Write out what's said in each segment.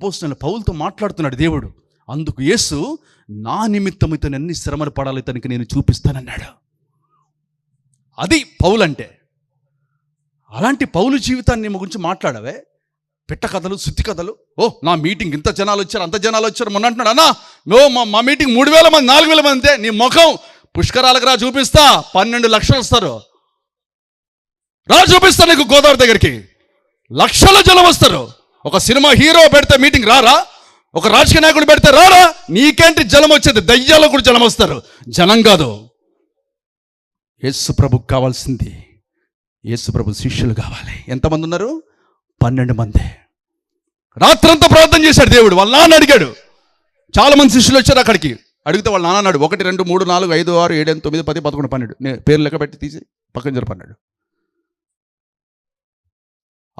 అపోస్తున్న పౌలతో మాట్లాడుతున్నాడు దేవుడు. అందుకు యేసు నా నిమిత్తం ఇతను ఎన్ని శ్రమలు పడాలి ఇతనికి నేను చూపిస్తానన్నాడు. అది పౌలు అంటే అలాంటి పౌలు జీవితాన్ని గురించి మాట్లాడవే. పిట్ట కథలు సుత్తి కథలు. ఓ నా మీటింగ్ ఇంత జనాలు వచ్చారు అంత జనాలు వచ్చారు మొన్న అంటున్నాడు అన్నా ఓ మా మా మీటింగ్ మూడు వేల మంది నాలుగు వేల మంది అంతే నీ ముఖం పుష్కరాలకు రా చూపిస్తా పన్నెండు లక్షలు వస్తారు. రా చూపిస్తా నీకు గోదావరి దగ్గరికి. లక్షల జనం వస్తారు. ఒక సినిమా హీరో పెడితే మీటింగ్ రారా? ఒక రాజకీయ నాయకుడు పెడితే రారా? నీకేంటి జలం వచ్చేది? దయ్యాలకు కూడా జలం వస్తారు. జనం కాదు. యేసు ప్రభుకు కావాల్సింది. యేసు ప్రభు శిష్యులు కావాలి. ఎంతమంది ఉన్నారు? పన్నెండు మంది. రాత్రంతా ప్రార్థన చేశాడు దేవుడు. వాళ్ళ నాన్న అడిగాడు. చాలా మంది శిష్యులు వచ్చారు అక్కడికి. అడిగితే వాళ్ళ నాన్న అన్నాడు ఒకటి రెండు మూడు నాలుగు ఐదు ఆరు ఏడు ఎనిమిది తొమ్మిది పది పదకొండు పన్నెండు. నేను పేరు లెక్క పెట్టి తీసి పక్కన జరపన్నాడు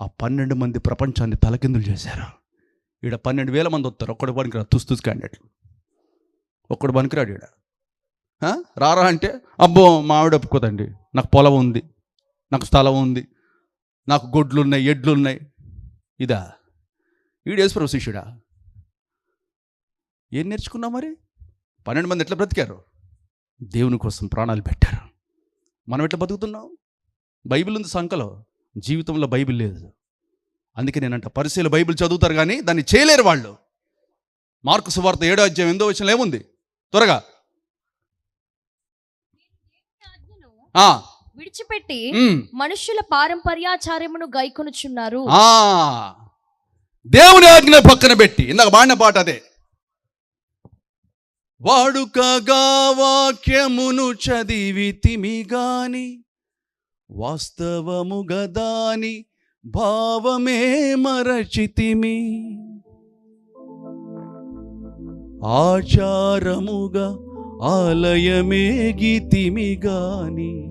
ఆ పన్నెండు మంది ప్రపంచాన్ని తలకిందులు చేశారు. ఈడ పన్నెండు వేల మంది వస్తారు. ఒక్కడు పనికిరాడు. తుస్ తుస్ క్యాండిడేట్లు ఒక్కడు పనికిరాడు ఈడ. రారా అంటే అబ్బో మా ఒప్పుకోదండి. నాకు పొలం ఉంది. నాకు స్థలం ఉంది. నాకు గొడ్లు ఉన్నాయి ఎడ్లు ఉన్నాయి ఇదా ఈడు శిష్యుడా? ఏం నేర్చుకున్నావు మరి? పన్నెండు మంది ఎట్లా బ్రతికారు? దేవుని కోసం ప్రాణాలు పెట్టారు. మనం ఎట్లా బతుకుతున్నాం? బైబిల్ ఉంది సంకలో. జీవితంలో బైబిల్ లేదు. అందుకే నేనంట పరిశీల బైబిల్ చదువుతారు కానీ దాన్ని చేయలేరు వాళ్ళు. మార్కు సువార్త ఏడో అధ్యాయం ఎందో వచ్చిన ఏముంది? త్వరగా. విడిచిపెట్టి ఉమ్, మనుష్యుల పారంపర్యాచార్యమును గైకొనుచున్నారు. ఆ. దేవుని ఆజ్ఞ పక్కన పెట్టి ఇందాక బాడిన పాట అదే. వాడుకగా వాక్యమును చదివితిమి గాని వాస్తవము గదాని భావమే మరచితిమి. ఆచారముగా ఆలయమే గీతిమి గాని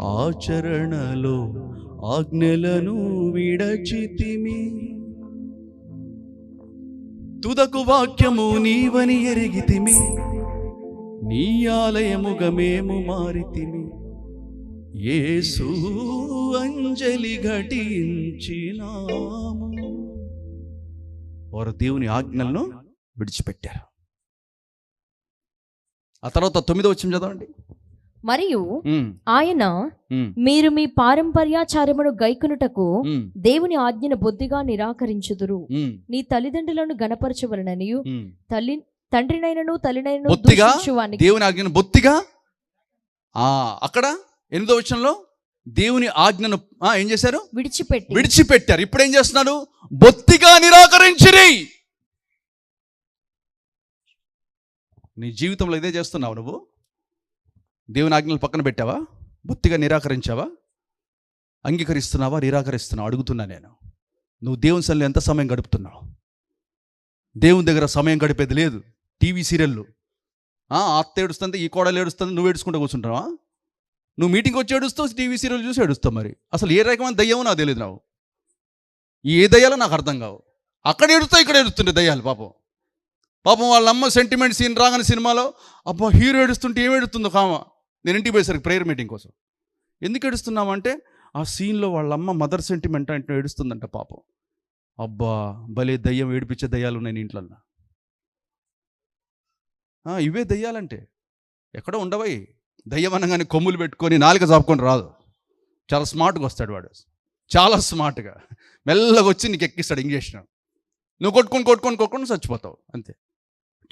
ఆచరణలో ఆజ్ఞలను విడచితిమి. తుదకు వాక్యము నీవని ఎరిగితిమి నీ ఆలయముగా మేము మారితిమి. యేసు అంజలి ఘటించినాము. వారు దేవుని ఆజ్ఞలను విడిచిపెట్టారు. ఆ తర్వాత తొమ్మిదో వచ్చిన చదవండి. మరియు ఆయన మీరు మీ పారంపర్యాచార్యమును గైకొనుటకు దేవుని ఆజ్ఞను బొద్దిగా నిరాకరించుదురు. నీ తల్లిదండ్రులను గణపరచవలననియు ఉమ్. తల్లి తండ్రినైనను తల్లినైనను దేవుని ఆజ్ఞను బొత్తిగా అక్కడ? ఎనిమిదో వచనంలో దేవుని ఆజ్ఞను ఆ, ఏం చేశారు? విడిచిపెట్టి విడిచిపెట్టారు. ఇప్పుడు ఏం చేస్తున్నారు? బొత్తిగా నిరాకరించిరి. నీ జీవితంలో ఇదే చేస్తున్నావు నువ్వు? దేవుని ఆజ్ఞలు పక్కన పెట్టావా? బొత్తిగా నిరాకరించావా? అంగీకరిస్తున్నావా? నిరాకరిస్తున్నావా? అడుగుతున్నా నేను. నువ్వు దేవుని సన్నిలో ఎంత సమయం గడుపుతున్నావు? దేవుని దగ్గర సమయం గడిపేది లేదు. టీవీ సీరియళ్ళు. ఆ, అత్త ఏడుస్తుంది ఈ కోడలు ఏడుస్తుంది నువ్వు ఏడుచుకుంటూ కూర్చుంటావా నువ్వు మీటింగ్ వచ్చి ఏడుస్తావు టీవీ సీరియల్ చూసి ఏడుస్తావు మరి. అసలు ఏ రకమైన దయ్యమో నాకు తెలియదు నాకు ఏ దయ్యాలో నాకు అర్థం కావు. అక్కడ ఏడుస్తావు ఇక్కడ ఏడుస్తుంటే దయ్యాలు పాపం. పాపం వాళ్ళ అమ్మ సెంటిమెంట్ సీన్ రాగానే సినిమాలో అబ్బా హీరో ఏడుస్తుంటే ఏం ఏడుస్తుందో కామ నేను ఇంటికి పోయేసరికి ప్రేయర్ మీటింగ్ కోసం. ఎందుకు ఏడుస్తున్నామంటే ఆ సీన్లో వాళ్ళ అమ్మ మదర్ సెంటిమెంట్ అంటే ఏడుస్తుందంట పాపం. అబ్బా భలే దయ్యం ఏడిపించే దయ్యాలు ఉన్నాయి ఇంట్లో ఇవే దయ్యాలంటే. ఎక్కడో ఉండవై దయ్యం అనగానే కొమ్ములు పెట్టుకొని నాలుక చాపుకొని రాదు. చాలా స్మార్ట్గా వస్తాడు వాడు. చాలా స్మార్ట్గా. మెల్లగా వచ్చి నీకు ఎక్కిస్తాడు ఇంజక్షన్ నువ్వు కొట్టుకొని కొట్టుకొని కొట్టుకొని చచ్చిపోతావు. అంతే.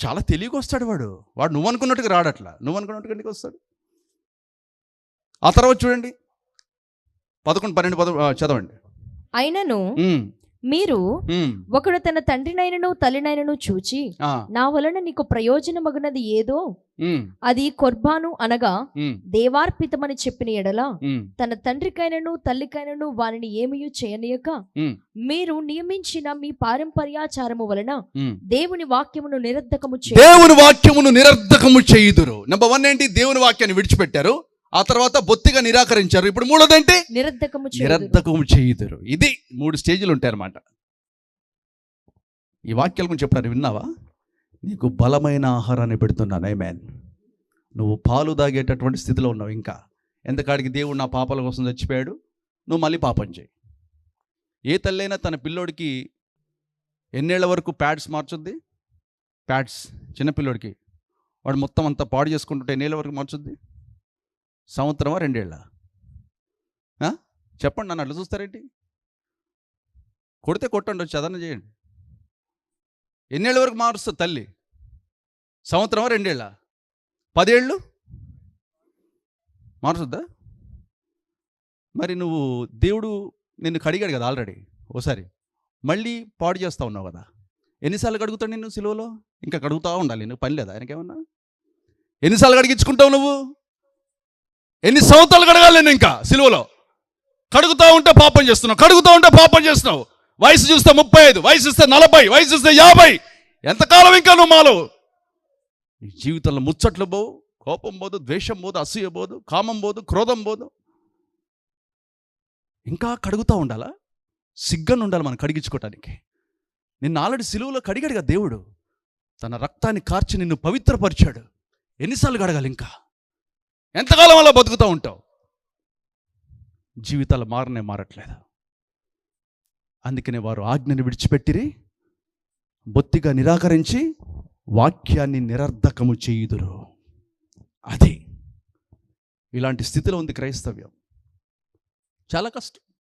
చాలా తెలివిగా వస్తాడు వాడు. వాడు నువ్వు అనుకున్నట్టుగా రాడట్లా. నువ్వు అనుకున్నట్టుగా నీకు వస్తాడు? ఆ తర్వాత చూడండి. పదకొండు పన్నెండు పద చదవండి. అయినను మీరు ఒకడు తన తండ్రినైనను తల్లినైనను చూచి నా వలన నీకు ప్రయోజనమగునది ఏదో? అది కొర్బాను అనగా దేవార్పితమని చెప్పిన ఎడల తన తండ్రికైనను తల్లికైనను వారిని ఏమీ చేయనీయక? మీరు నియమించిన మీ పారంపర్యాచారము వలన. దేవుని వాక్యమును నిరర్ధకము దేవుని వాక్యమును నిరర్ధకము చేయుదురు. నెంబర్ వన్ ఏంటి? దేవుని వాక్యాన్ని విడిచిపెట్టారు. ఆ తర్వాత బొత్తిగా నిరాకరించారు. ఇప్పుడు మూడోదేంటి? నిరర్ధకము. నిరర్ధకము చేయుదురు. ఇది మూడు స్టేజ్లు ఉంటాయి అన్నమాట ఈ వాక్యాల గురించి చెప్పారు విన్నావా? నీకు బలమైన ఆహారాన్ని పెడుతున్నాను మ్యాన్ నువ్వు పాలు తాగేటటువంటి స్థితిలో ఉన్నావు ఇంకా. ఎంతకాడికి దేవుడు నా పాపాల కోసం చచ్చిపోయాడు? నువ్వు మళ్ళీ పాపం చేయి. ఏ తల్లైనా తన పిల్లోడికి ఎన్నేళ్ళ వరకు ప్యాడ్స్ మార్చుద్ది? ప్యాడ్స్? చిన్నపిల్లోడికి వాడు మొత్తం అంతా పాడు చేసుకుంటుంటే ఎన్నేళ్ళ వరకు మార్చుద్ది? సంవత్సరమా రెండేళ్ళ? ఆ? చెప్పండి నన్ను అట్లా చూస్తారేంటి? కొడితే కొట్టండి వచ్చి అదన్న చేయండి. ఎన్నేళ్ళ వరకు మారుస్తుంది తల్లి? సంవత్సరమా రెండేళ్ళ? పదేళ్ళు? మారుస్తుందా? మరి నువ్వు దేవుడు నిన్ను కడిగాడు కదా ఆల్రెడీ ఓసారి. మళ్ళీ పాడు చేస్తా ఉన్నావు కదా. ఎన్నిసార్లు కడుగుతాడు నిన్ను సిలువలో? ఇంకా కడుగుతా ఉండాలి నువ్వు పని లేదా? ఆయనకేమన్నా? ఎన్నిసార్లు కడిగించుకుంటావు నువ్వు? ఎన్ని సంవత్సరాలు కడగాలి నేను ఇంకా సిలువలో? కడుగుతా ఉంటే పాపం చేస్తున్నావు. కడుగుతా ఉంటే పాపం చేస్తున్నావు. వయసు చూస్తే ముప్పై ఐదు వయసు ఇస్తే నలభై వయసు ఇస్తే యాభై. ఎంతకాలం ఇంకా నువ్వు మాలో? నీ జీవితంలో ముచ్చట్లు పోవు కోపం పోదు ద్వేషం పోదు అసూయ పోదు కామం పోదు క్రోధం పోదు. ఇంకా కడుగుతూ ఉండాలా? సిగ్గను ఉండాలి మనం కడిగించుకోవటానికి నిన్ను ఆల్రెడీ సిలువలో కడిగాడు దేవుడు. తన రక్తాన్ని కార్చి నిన్ను పవిత్రపరిచాడు. ఎన్నిసార్లు కడగాలి ఇంకా? ఎంతకాలం అలా బతుకుతూ ఉంటావు? జీవితాలు మారనే మారట్లేదు. అందుకనే వారు ఆజ్ఞని విడిచిపెట్టిరి బొత్తిగా నిరాకరించి వాక్యాన్ని నిరర్ధకము చేయుదురు. అది. ఇలాంటి స్థితిలో ఉంది క్రైస్తవ్యం. చాలా కష్టం.